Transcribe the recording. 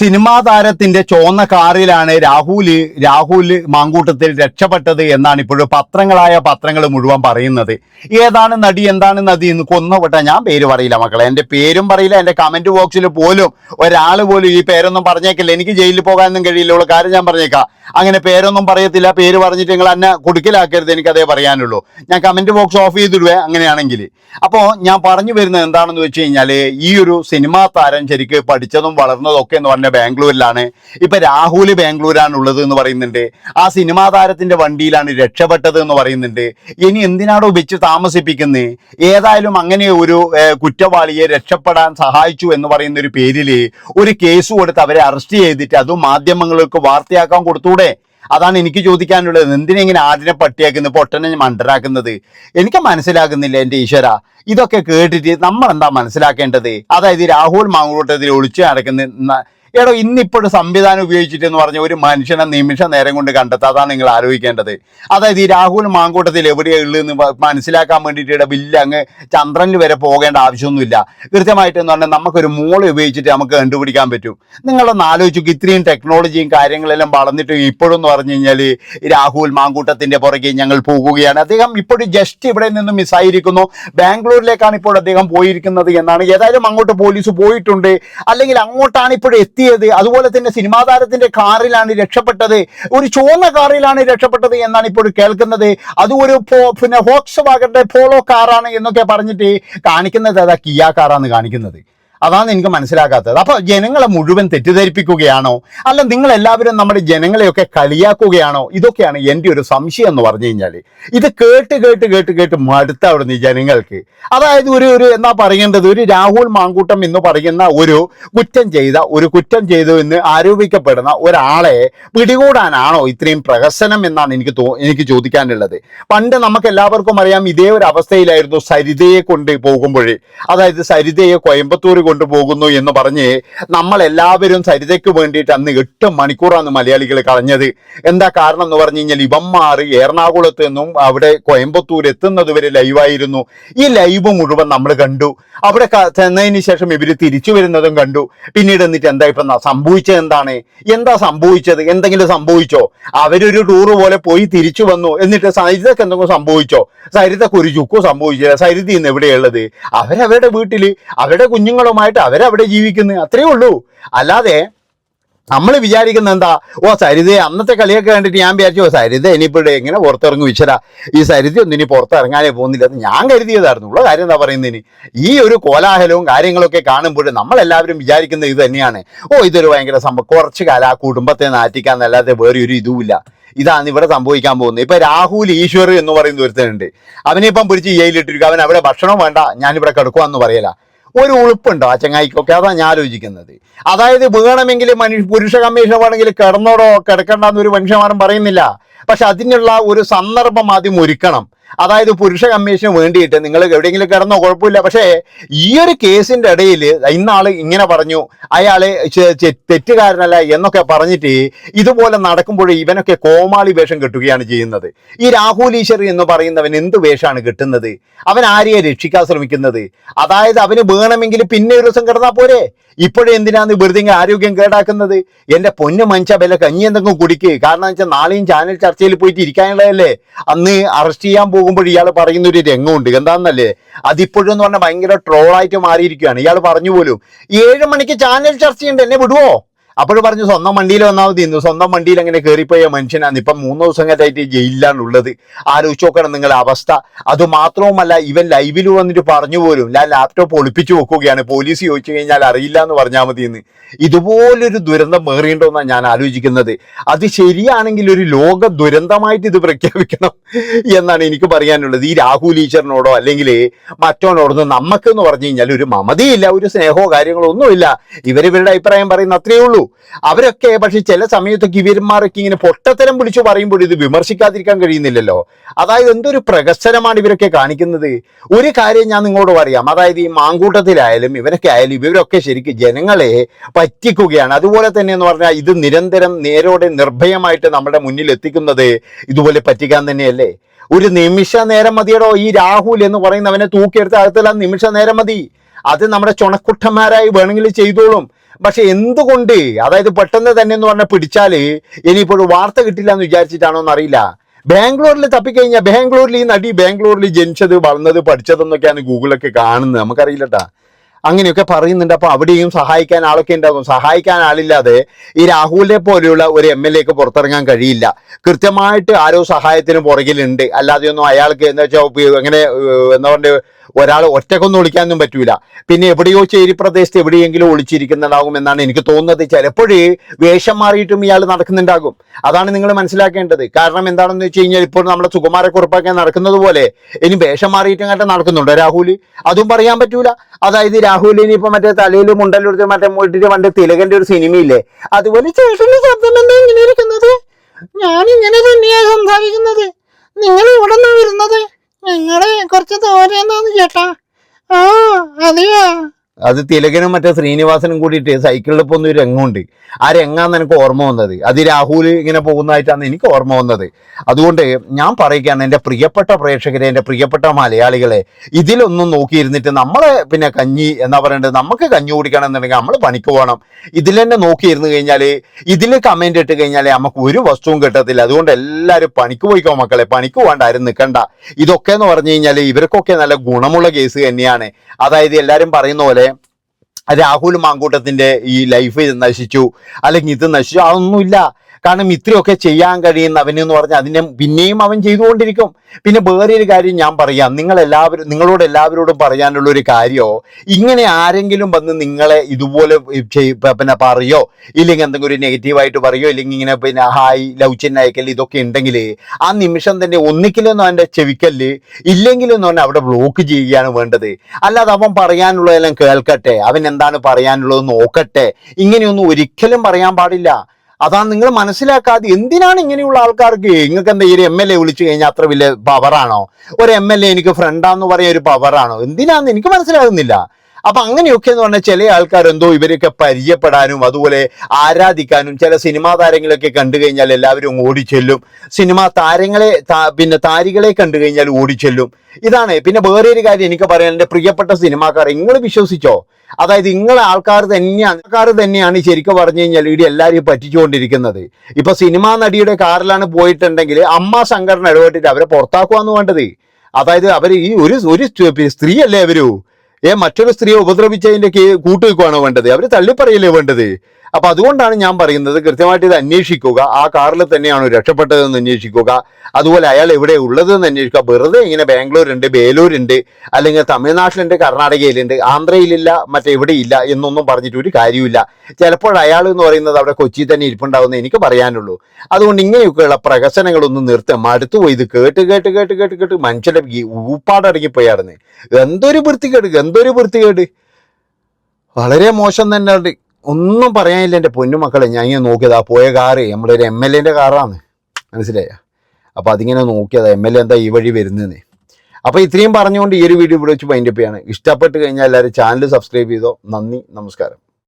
Cinema താരത്തിന്റെ ചോന്ന കാറിലാണ് രാഹുൽ രാഹുൽ മാങ്കൂട്ടത്തിൽ രക്ഷപ്പെട്ടത് എന്നാണ് ഇപ്പോഴും പത്രങ്ങളായ പത്രങ്ങൾ മുഴുവൻ പറയുന്നത്. ഏതാണ് നടി എന്താണ് നദി എന്ന് കൊന്നുവിട്ട ഞാൻ പേര് പറയില്ല മക്കളെ. എന്റെ പേരും പറയില്ല എന്റെ കമന്റ് ബോക്സിൽ പോലും ഒരാൾ പോലും ഈ പേരൊന്നും പറഞ്ഞേക്കില്ല. എനിക്ക് ജയിലിൽ പോകാനൊന്നും കഴിയില്ല ഉള്ള കാര്യം ഞാൻ പറഞ്ഞേക്കാം. അങ്ങനെ പേരൊന്നും പറയത്തില്ല പേര് പറഞ്ഞിട്ട് നിങ്ങൾ എന്നെ കുടുക്കിലാക്കരുത് എനിക്ക് അതേ പറയാനുള്ളൂ. ഞാൻ കമന്റ് ബോക്സ് ഓഫ് ചെയ്തിടുവേ അങ്ങനെയാണെങ്കിൽ. അപ്പോൾ ഞാൻ പറഞ്ഞു വരുന്നത് എന്താണെന്ന് വെച്ച് കഴിഞ്ഞാൽ ഈ ഒരു സിനിമാ താരം ശരിക്ക് പഠിച്ചതും വളർന്നതും ഒക്കെ എന്ന് പറഞ്ഞ ബാംഗ്ലൂരിലാണ്. ഇപ്പൊ രാഹുൽ ബാംഗ്ലൂരാണ് ഉള്ളത് എന്ന് പറയുന്നുണ്ട്. ആ സിനിമാ താരത്തിന്റെ വണ്ടിയിലാണ് രക്ഷപ്പെട്ടത് എന്ന് പറയുന്നുണ്ട്. ഇനി എന്തിനാണോ വെച്ച് താമസിപ്പിക്കുന്നത് ഏതായാലും അങ്ങനെ ഒരു കുറ്റവാളിയെ രക്ഷപ്പെടാൻ സഹായിച്ചു എന്ന് പറയുന്ന ഒരു പേരിൽ ഒരു കേസ് കൊടുത്ത് അവരെ അറസ്റ്റ് ചെയ്തിട്ട് അതും മാധ്യമങ്ങൾക്ക് വാർത്തയാക്കാൻ കൊടുത്തൂടെ? അതാണ് എനിക്ക് ചോദിക്കാനുള്ളത്. എന്തിനാ ഇങ്ങനെ ആടിനെ പട്ടിയാക്കുന്നത്? പൊട്ടനെ മണ്ടരാക്കുന്നത്. എനിക്ക് മനസ്സിലാകുന്നില്ല എന്റെ ഈശ്വര. ഇതൊക്കെ കേട്ടിട്ട് നമ്മൾ എന്താ മനസ്സിലാക്കേണ്ടത്? അതായത് രാഹുൽ മാങ്കൂട്ടത്തിൽ ഒളിച്ചു നടക്കുന്ന എടോ ഇന്നിപ്പോഴും സംവിധാനം ഉപയോഗിച്ചിട്ട് എന്ന് പറഞ്ഞ ഒരു മനുഷ്യനെ നിമിഷ നേരം കൊണ്ട് കണ്ടെത്താം അതാണ് നിങ്ങൾ ആലോചിക്കേണ്ടത്. അതായത് ഈ രാഹുൽ മാങ്കൂട്ടത്തിൽ എവിടെയാണ് ഉള്ളതെന്ന് മനസ്സിലാക്കാൻ വേണ്ടിയിട്ട് ബില്ല് അങ്ങ് ചന്ദ്രനിൽ വരെ പോകേണ്ട ആവശ്യമൊന്നുമില്ല. കൃത്യമായിട്ട് എന്ന് പറഞ്ഞാൽ നമുക്കൊരു മോൾ ഉപയോഗിച്ചിട്ട് നമുക്ക് കണ്ടുപിടിക്കാൻ പറ്റും. നിങ്ങളൊന്ന് ആലോചിച്ചു ഇത്രയും ടെക്നോളജിയും കാര്യങ്ങളെല്ലാം വളർന്നിട്ട് ഇപ്പോഴും എന്ന് പറഞ്ഞു കഴിഞ്ഞാൽ രാഹുൽ മാങ്കൂട്ടത്തിന്റെ പുറകെ ഞങ്ങൾ പോകുകയാണ്. അദ്ദേഹം ഇപ്പോഴും ജസ്റ്റ് ഇവിടെ നിന്ന് മിസ്സായിരിക്കുന്നു. ബാംഗ്ലൂരിലേക്കാണ് ഇപ്പോൾ അദ്ദേഹം പോയിരിക്കുന്നത് എന്നാണ്. ഏതായാലും അങ്ങോട്ട് പോലീസ് പോയിട്ടുണ്ട്. അല്ലെങ്കിൽ അങ്ങോട്ടാണ് ഇപ്പോൾ എത്തിയത്. അതുപോലെ തന്നെ സിനിമാ താരത്തിന്റെ കാറിലാണ് രക്ഷപ്പെട്ടത്. ഒരു ചുവന്ന കാറിലാണ് രക്ഷപ്പെട്ടത് എന്നാണ് ഇപ്പോൾ കേൾക്കുന്നത്. അത് ഒരു പിന്നെ ഹോക്സ് വാഗന്റെ പോളോ കാറാണ് എന്നൊക്കെ പറഞ്ഞിട്ട് കാണിക്കുന്നത്. അതാ കിയ കാറാണ് കാണിക്കുന്നത്. അതാണ് എനിക്ക് മനസ്സിലാക്കാത്തത് അപ്പൊ ജനങ്ങളെ മുഴുവൻ തെറ്റിദ്ധരിപ്പിക്കുകയാണോ? അല്ല നിങ്ങൾ എല്ലാവരും നമ്മുടെ ജനങ്ങളെയൊക്കെ കളിയാക്കുകയാണോ? ഇതൊക്കെയാണ് എന്റെ ഒരു സംശയം എന്ന് പറഞ്ഞു കഴിഞ്ഞാൽ ഇത് കേട്ട് കേട്ട് കേട്ട് കേട്ട് മടുത്ത അവിടുന്ന് ജനങ്ങൾക്ക്. അതായത് ഒരു ഒരു എന്നാ പറയേണ്ടത്? ഒരു രാഹുൽ മാങ്കൂട്ടം എന്ന് പറയുന്ന ഒരു കുറ്റം ചെയ്ത ഒരു കുറ്റം ചെയ്തു എന്ന് ആരോപിക്കപ്പെടുന്ന ഒരാളെ പിടികൂടാനാണോ ഇത്രയും പ്രഹസനം എന്നാണ് എനിക്ക് തോ എനിക്ക് ചോദിക്കാനുള്ളത്. പണ്ട് നമുക്ക് എല്ലാവർക്കും അറിയാം ഇതേ ഒരു അവസ്ഥയിലായിരുന്നു സരിതയെ കൊണ്ട് പോകുമ്പോഴേ. അതായത് സരിതയെ കോയമ്പത്തൂർ കൊണ്ടുപോകുന്നു എന്ന് പറഞ്ഞ് നമ്മൾ എല്ലാവരും സരിതയ്ക്ക് വേണ്ടിയിട്ട് അന്ന് എട്ട് മണിക്കൂറാണ് മലയാളികൾ കളഞ്ഞത്. എന്താ കാരണം എന്ന് പറഞ്ഞു കഴിഞ്ഞാൽ ഇവന്മാർ എറണാകുളത്ത് നിന്നും അവിടെ കോയമ്പത്തൂർ എത്തുന്നത് വരെ ലൈവായിരുന്നു ഈ ലൈവ് മുഴുവൻ നമ്മൾ കണ്ടു. അവിടെ ചെന്നതിന് ശേഷം ഇവർ തിരിച്ചു വരുന്നതും കണ്ടു. പിന്നീട് എന്നിട്ട് എന്താ ഇപ്പം സംഭവിച്ചത് എന്താണ്? എന്താ സംഭവിച്ചത്? എന്തെങ്കിലും സംഭവിച്ചോ? അവരൊരു ടൂറ് പോലെ പോയി തിരിച്ചു വന്നു. എന്നിട്ട് സരിതക്ക് എന്തെങ്കിലും സംഭവിച്ചോ? സരിതക്ക് ഒരു ചുക്കും സംഭവിച്ചില്ല. സരിതയിൽ ഇന്ന് എവിടെയുള്ളത് അവരവരുടെ വീട്ടിൽ അവരുടെ കുഞ്ഞുങ്ങളുമായിട്ട് അവരവിടെ ജീവിക്കുന്നു. അത്രയേ ഉള്ളൂ. അല്ലാതെ നമ്മൾ വിചാരിക്കുന്ന എന്താ? ഓ സരിത അന്നത്തെ കളിയൊക്കെ കണ്ടിട്ട് ഞാൻ വിചാരിച്ചു ഓ സരിത ഇനിയിപ്പോഴേ എങ്ങനെ പുറത്തിറങ്ങി? വിശ്വര ഈ സരിത ഒന്നും ഇനി പുറത്തിറങ്ങാനേ പോകുന്നില്ല എന്ന് ഞാൻ കരുതിയതായിരുന്നു. ഉള്ള കാര്യം എന്താ പറയുന്നതിന്? ഈ ഒരു കോലാഹലവും കാര്യങ്ങളൊക്കെ കാണുമ്പോൾ നമ്മളെല്ലാവരും വിചാരിക്കുന്നത് ഇത് തന്നെയാണ്. ഓ ഇതൊരു ഭയങ്കര സംഭവം. കുറച്ച് കാലം ആ കുടുംബത്തെ നാറ്റിക്കാന്നല്ലാതെ വേറെ ഒരു ഇതുമില്ല. ഇതാണ് ഇവിടെ സംഭവിക്കാൻ പോകുന്നത്. ഇപ്പൊ രാഹുൽ ഈശ്വർ എന്ന് പറയുന്ന ഒരുത്തനുണ്ട്. അവനെ ഇപ്പം പിടിച്ച് ജയിലിട്ടിരിക്കും അവൻ അവിടെ ഭക്ഷണം വേണ്ട ഞാനിവിടെ കിടക്കുക എന്ന് പറയല. ഒരു ഉളുപ്പുണ്ടോ ആ ചങ്ങായിക്കൊക്കെ. അതാണ് ഞാൻ ആലോചിക്കുന്നത്. അതായത് വേണമെങ്കിൽ മനുഷ്യ പുരുഷ കമ്മീഷൻ വേണമെങ്കിൽ കിടന്നോടോ കിടക്കണ്ടെന്ന് ഒരു മനുഷ്യന്മാരും പറയുന്നില്ല. പക്ഷെ അതിനുള്ള ഒരു സന്ദർഭം ആദ്യം ഒരുക്കണം. അതായത് പുരുഷ കമ്മീഷന് വേണ്ടിയിട്ട് നിങ്ങൾ എവിടെയെങ്കിലും കിടന്നോ കുഴപ്പമില്ല. പക്ഷേ ഈ ഒരു കേസിന്റെ ഇടയിൽ ഇന്നാൾ ഇങ്ങനെ പറഞ്ഞു ചെ- തെറ്റുകാരനല്ല എന്നൊക്കെ പറഞ്ഞിട്ട് ഇതുപോലെ നടക്കുമ്പോൾ ഇവനൊക്കെ കോമാളി വേഷം കെട്ടുകയാണ് ചെയ്യുന്നത്. ഈ രാഹുൽ ഈശ്വർ എന്ന് പറയുന്നവൻ എന്ത് വേഷമാണ് കിട്ടുന്നത്? അവൻ ആരെയെ രക്ഷിക്കാൻ ശ്രമിക്കുന്നത്? അതായത് അവന് വേണമെങ്കിൽ പിന്നെ ഒരു ദിവസം കിടന്നാൽ പോരെ? ഇപ്പോഴും എന്തിനാന്ന് വെറുതെ ആരോഗ്യം കേടാക്കുന്നത്? എന്റെ പൊന്നു മനുഷ്യ വില കഞ്ഞി എന്തെങ്കിലും കുടിക്കുക കാരണം വെച്ചാൽ നാളെയും ചാനൽ ചർച്ചയിൽ പോയിട്ട് ഇരിക്കാനുള്ളതല്ലേ അന്ന് അറസ്റ്റ് ചെയ്യാൻ പോകുമ്പോൾ ഇയാൾ പറയുന്ന ഒരു രംഗമുണ്ട്. എന്താണെന്നല്ലേ അതിപ്പോഴും എന്ന് പറഞ്ഞാൽ ഭയങ്കര ട്രോളായിട്ട് മാറിയിരിക്കുകയാണ്. ഇയാൾ പറഞ്ഞു പോലും ഏഴ് മണിക്ക് ചാനൽ ചർച്ചയുണ്ട് എന്നെ വിടുവോ? അപ്പോൾ പറഞ്ഞു സ്വന്തം വണ്ടിയിൽ വന്നാൽ മതി. ഇന്ന് സ്വന്തം വണ്ടിയിൽ അങ്ങനെ കയറിപ്പോയ മനുഷ്യനാണ്. ഇപ്പം മൂന്ന് ദിവസം കഴിഞ്ഞായിട്ട് ജയിലിലാണ് ഉള്ളത് ആലോചിച്ച് നോക്കണം നിങ്ങളുടെ അവസ്ഥ. അത് മാത്രവുമല്ല ഇവൻ ലൈവിൽ വന്നിട്ട് പറഞ്ഞു പോലും ഞാൻ ലാപ്ടോപ്പ് ഒളിപ്പിച്ചു വെക്കുകയാണ്. പോലീസ് ചോദിച്ചു കഴിഞ്ഞാൽ അറിയില്ല എന്ന് പറഞ്ഞാൽ മതി എന്ന്. ഇതുപോലൊരു ദുരന്തം വേറിയുണ്ടോ എന്നാണ് ഞാൻ ആലോചിക്കുന്നത്. അത് ശരിയാണെങ്കിൽ ഒരു ലോക ദുരന്തമായിട്ട് ഇത് പ്രഖ്യാപിക്കണം എന്നാണ് എനിക്ക് പറയാനുള്ളത്. ഈ രാഹുൽ ഈശ്വരനോടോ അല്ലെങ്കിൽ മറ്റോനോടൊന്നും നമുക്കെന്ന് പറഞ്ഞു കഴിഞ്ഞാൽ ഒരു മമതയില്ല ഒരു സ്നേഹമോ കാര്യങ്ങളോ ഒന്നുമില്ല. ഇവരിവരുടെ അഭിപ്രായം പറയുന്ന അത്രയേ ഉള്ളൂ. അവരൊക്കെ പക്ഷെ ചില സമയത്തൊക്കെ ഇവന്മാരൊക്കെ ഇങ്ങനെ പൊട്ടത്തരം പിടിച്ചു പറയുമ്പോൾ ഇത് വിമർശിക്കാതിരിക്കാൻ കഴിയുന്നില്ലല്ലോ. അതായത് എന്തൊരു പ്രകസനമാണ് ഇവരൊക്കെ കാണിക്കുന്നത്. ഒരു കാര്യം ഞാൻ നിങ്ങളോട് പറയാം. അതായത് ഈ മാങ്കൂട്ടത്തിലായാലും ഇവരൊക്കെ ആയാലും ഇവരൊക്കെ ശരിക്കും ജനങ്ങളെ പറ്റിക്കുകയാണ്. അതുപോലെ തന്നെ എന്ന് പറഞ്ഞാൽ ഇത് നിരന്തരം നേരോടെ നിർഭയമായിട്ട് നമ്മുടെ മുന്നിൽ എത്തിക്കുന്നത് ഇതുപോലെ പറ്റിക്കാൻ തന്നെയല്ലേ? ഒരു നിമിഷ നേരം മതിയടോ ഈ രാഹുൽ എന്ന് പറയുന്നവനെ തൂക്കിയെടുത്ത് അകത്തുള്ള നിമിഷ നേരം മതി. അത് നമ്മുടെ ചുണക്കുട്ടന്മാരായി വേണമെങ്കിൽ ചെയ്തോളും. പക്ഷെ എന്തുകൊണ്ട്? അതായത് പെട്ടെന്ന് തന്നെ എന്ന് പറഞ്ഞാൽ പിടിച്ചാൽ ഇനിയിപ്പോൾ വാർത്ത കിട്ടില്ല എന്ന് വിചാരിച്ചിട്ടാണോ എന്നറിയില്ല. ബാംഗ്ലൂരിൽ തപ്പിക്കഴിഞ്ഞാൽ ബാംഗ്ലൂരിൽ ഈ നടി ബാംഗ്ലൂരിൽ ജനിച്ചത് വളർന്നത് പഠിച്ചതെന്നൊക്കെയാണ് ഗൂഗിളൊക്കെ കാണുന്നത്. നമുക്കറിയില്ലട്ടാ. അങ്ങനെയൊക്കെ പറയുന്നുണ്ട്. അപ്പൊ അവിടെയും സഹായിക്കാൻ ആളൊക്കെ ഉണ്ടാകും. സഹായിക്കാൻ ആളില്ലാതെ ഈ രാഹുലിനെ പോലെയുള്ള ഒരു എം എൽ എക്ക് പുറത്തിറങ്ങാൻ കഴിയില്ല. കൃത്യമായിട്ട് ആരോ സഹായത്തിന് പുറകിലുണ്ട്. അല്ലാതെയൊന്നും അയാൾക്ക് എന്താ വെച്ചാൽ അങ്ങനെ എന്താ പറയുക ഒരാൾ ഒറ്റക്കൊന്നും ഒളിക്കാനൊന്നും പറ്റൂല. പിന്നെ എവിടെയോ ചേരി പ്രദേശത്ത് എവിടെയെങ്കിലും ഒളിച്ചിരിക്കുന്നുണ്ടാകും എന്നാണ് എനിക്ക് തോന്നുന്നത്. ചിലപ്പോഴേ വേഷം മാറിയിട്ടും ഇയാൾ നടക്കുന്നുണ്ടാകും. അതാണ് നിങ്ങൾ മനസ്സിലാക്കേണ്ടത്. കാരണം എന്താണെന്ന് വെച്ച് കഴിഞ്ഞാൽ ഇപ്പോൾ നമ്മുടെ സുകുമാരക്കുറിപ്പൊക്കെ നടക്കുന്നത് പോലെ ഇനി വേഷം മാറിയിട്ടും കണ്ട നടക്കുന്നുണ്ടോ രാഹുൽ അതും പറയാൻ പറ്റൂല. അതായത് രാഹുലിന് ഇപ്പൊ മറ്റേ തലയിൽ മുണ്ടലെടുത്ത് മറ്റേ മുട്ടിട്ട് പണ്ട് തിലകന്റെ ഒരു സിനിമയില്ലേ? അതുപോലെ ചേട്ടന്റെ ഇങ്ങനെ ഇരിക്കുന്നത്? ഞാൻ ഇങ്ങനെ തന്നെയാണ് സംസാരിക്കുന്നത്. നിങ്ങൾ ഇവിടെ നിന്ന് വരുന്നത്? ഞങ്ങൾ കുറച്ച് ദൂരെന്നാന്ന് ചേട്ടാ? ആ അതെയാ? അത് തിലകനും മറ്റേ ശ്രീനിവാസനും കൂടിയിട്ട് സൈക്കിളിൽ പോകുന്ന ഒരു രംഗമുണ്ട്. ആ രംഗാന്ന് എനിക്ക് ഓർമ്മ വന്നത്. അത് രാഹുൽ ഇങ്ങനെ പോകുന്നതായിട്ടാണ് എനിക്ക് ഓർമ്മ വന്നത്. അതുകൊണ്ട് ഞാൻ പറയുകയാണ് എന്റെ പ്രിയപ്പെട്ട പ്രേക്ഷകരെ എന്റെ പ്രിയപ്പെട്ട മലയാളികളെ ഇതിലൊന്നും നോക്കിയിരുന്നിട്ട് നമ്മളെ പിന്നെ കഞ്ഞി എന്നാ പറയേണ്ടത്? നമുക്ക് കഞ്ഞി കുടിക്കണം എന്നുണ്ടെങ്കിൽ നമ്മൾ പണിക്ക് പോകണം. ഇതിൽ തന്നെ നോക്കിയിരുന്നു കഴിഞ്ഞാൽ ഇതിൽ കമന്റ് ഇട്ട് കഴിഞ്ഞാൽ നമുക്ക് ഒരു വസ്തുവും കിട്ടത്തില്ല. അതുകൊണ്ട് എല്ലാവരും പണിക്ക് പോയിക്കോ മക്കളെ. പണിക്ക് പോകാണ്ട് ആരും നിൽക്കണ്ട ഇതൊക്കെ എന്ന് പറഞ്ഞു കഴിഞ്ഞാൽ ഇവർക്കൊക്കെ നല്ല ഗുണമുള്ള കേസ് തന്നെയാണ്. അതായത് എല്ലാവരും പറയുന്ന പോലെ രാഹുൽ മാങ്കൂട്ടത്തിന്റെ ഈ ലൈഫ് നശിച്ചു. അല്ലെങ്കിൽ ഇത് നശിച്ചു. അതൊന്നുമില്ല. കാരണം ഇത്രയൊക്കെ ചെയ്യാൻ കഴിയുന്ന എന്ന് പറഞ്ഞാൽ അതിനെ പിന്നെയും അവൻ ചെയ്തുകൊണ്ടിരിക്കും. പിന്നെ വേറെ ഒരു കാര്യം ഞാൻ പറയാം. നിങ്ങൾ എല്ലാവരും നിങ്ങളോട് എല്ലാവരോടും പറയാനുള്ള ഒരു കാര്യമോ ഇങ്ങനെ ആരെങ്കിലും വന്ന് നിങ്ങളെ ഇതുപോലെ പിന്നെ പറയോ? ഇല്ലെങ്കിൽ എന്തെങ്കിലും ഒരു നെഗറ്റീവായിട്ട് പറയോ? ഇല്ലെങ്കിൽ ഇങ്ങനെ പിന്നെ ഹായ് ലവ് ചിഹ്ന അയക്കൽ ഇതൊക്കെ ഉണ്ടെങ്കിൽ ആ നിമിഷം തന്നെ ഒന്നിക്കലൊന്നും അവന്റെ ചെവിക്കല്ല് ഇല്ലെങ്കിലൊന്നും അവൻ അവിടെ ബ്ലോക്ക് ചെയ്യുകയാണ് വേണ്ടത്. അല്ലാതെ അവൻ പറയാനുള്ളതെല്ലാം കേൾക്കട്ടെ. അവൻ എന്താണ് പറയാനുള്ളത് നോക്കട്ടെ. ഇങ്ങനെയൊന്നും ഒരിക്കലും പറയാൻ പാടില്ല. അതാണ് നിങ്ങൾ മനസ്സിലാക്കാതെ എന്തിനാണ് ഇങ്ങനെയുള്ള ആൾക്കാർക്ക്? നിങ്ങൾക്ക് എന്താ ഒരു എം എൽ എ വിളിച്ചു കഴിഞ്ഞാൽ അത്ര വലിയ പവറാണോ ഒരു എം എൽ എ എനിക്ക് ഫ്രണ്ടാന്ന് പറയാൻ ഒരു പവറാണോ എന്തിനാന്ന് എനിക്ക് മനസ്സിലാകുന്നില്ല. അപ്പൊ അങ്ങനെയൊക്കെ എന്ന് പറഞ്ഞാൽ ചില ആൾക്കാർ എന്തോ ഇവരെയൊക്കെ പരിചയപ്പെടാനും അതുപോലെ ആരാധിക്കാനും ചില സിനിമാ താരങ്ങളൊക്കെ കണ്ടു കഴിഞ്ഞാൽ എല്ലാവരും ഓടിച്ചെല്ലും. സിനിമാ താരങ്ങളെ പിന്നെ താരികളെ കണ്ടു കഴിഞ്ഞാൽ ഓടിച്ചെല്ലും. ഇതാണ്. പിന്നെ വേറെ ഒരു കാര്യം എനിക്ക് പറയാൻ എന്റെ പ്രിയപ്പെട്ട സിനിമാക്കാർ നിങ്ങൾ വിശ്വസിച്ചോ? അതായത് നിങ്ങളെ ആൾക്കാർ തന്നെയാണ് ആൾക്കാർ തന്നെയാണ് ശരിക്കും പറഞ്ഞു കഴിഞ്ഞാൽ ഇവിടെ എല്ലാവരെയും പറ്റിച്ചുകൊണ്ടിരിക്കുന്നത്. ഇപ്പൊ സിനിമാ നടിയുടെ കാറിലാണ് പോയിട്ടുണ്ടെങ്കിൽ അമ്മ സംഘടന ഇടപെട്ടിട്ട് അവരെ പുറത്താക്കുവാന്ന് വേണ്ടത്. അതായത് അവർ ഈ ഒരു സ്ത്രീ അല്ലേ അവരു? ഏ മറ്റൊരു സ്ത്രീയെ ഉപദ്രവിച്ചതിന്റെ കൂട്ടുവെക്കുവാണോ വേണ്ടത്? അവർ തള്ളിപ്പറയില്ലേ വേണ്ടത്? അപ്പൊ അതുകൊണ്ടാണ് ഞാൻ പറയുന്നത് കൃത്യമായിട്ട് ഇത് അന്വേഷിക്കുക. ആ കാറിൽ തന്നെയാണ് രക്ഷപ്പെട്ടതെന്ന് അന്വേഷിക്കുക. അതുപോലെ അയാൾ എവിടെ ഉള്ളതെന്ന് അന്വേഷിക്കുക. വെറുതെ ഇങ്ങനെ ബാംഗ്ലൂരുണ്ട് ബേലൂരുണ്ട് അല്ലെങ്കിൽ തമിഴ്നാട്ടിലുണ്ട് കർണാടകയിലുണ്ട് ആന്ധ്രയിലില്ല മറ്റെവിടെ ഇല്ല എന്നൊന്നും പറഞ്ഞിട്ട് ഒരു കാര്യമില്ല ചിലപ്പോൾ അയാൾ എന്ന് പറയുന്നത് അവിടെ കൊച്ചി തന്നെ ഇരിപ്പുണ്ടാവുന്ന എനിക്ക് പറയാനുള്ളൂ. അതുകൊണ്ട് ഇങ്ങനെയൊക്കെയുള്ള പ്രകസനങ്ങളൊന്നും നിർത്തി മടുത്തു പോയി. ഇത് കേട്ട് കേട്ട് കേട്ട് കേട്ട് കേട്ട് മനുഷ്യന്റെ ഈ ഊപ്പാടടങ്ങിപ്പോയായിരുന്നു എന്തൊരു വൃത്തികേട് എന്തൊരു വൃത്തികേട്. വളരെ മോശം തന്നെ ഉണ്ട് ഒന്നും പറയാനില്ല എന്റെ പൊന്നുമക്കളെ ഞാൻ ഇങ്ങനെ നോക്കിയത് ആ പോയ കാറ് നമ്മുടെ ഒരു എം എൽ എന്റെ കാറാണ് മനസ്സിലായ? അപ്പോൾ അതിങ്ങനെ നോക്കിയത് എം എൽ എ എന്താ ഈ വഴി വരുന്നതെന്ന്. അപ്പോൾ ഇത്രയും പറഞ്ഞുകൊണ്ട് ഈ ഒരു വീഡിയോ ഇവിടെ വെച്ച് മൈൻഡപ്പ് ചെയ്യാണ്. ഇഷ്ടപ്പെട്ട് കഴിഞ്ഞാൽ എല്ലാവരും ചാനൽ സബ്സ്ക്രൈബ് ചെയ്തോ. നന്ദി നമസ്കാരം.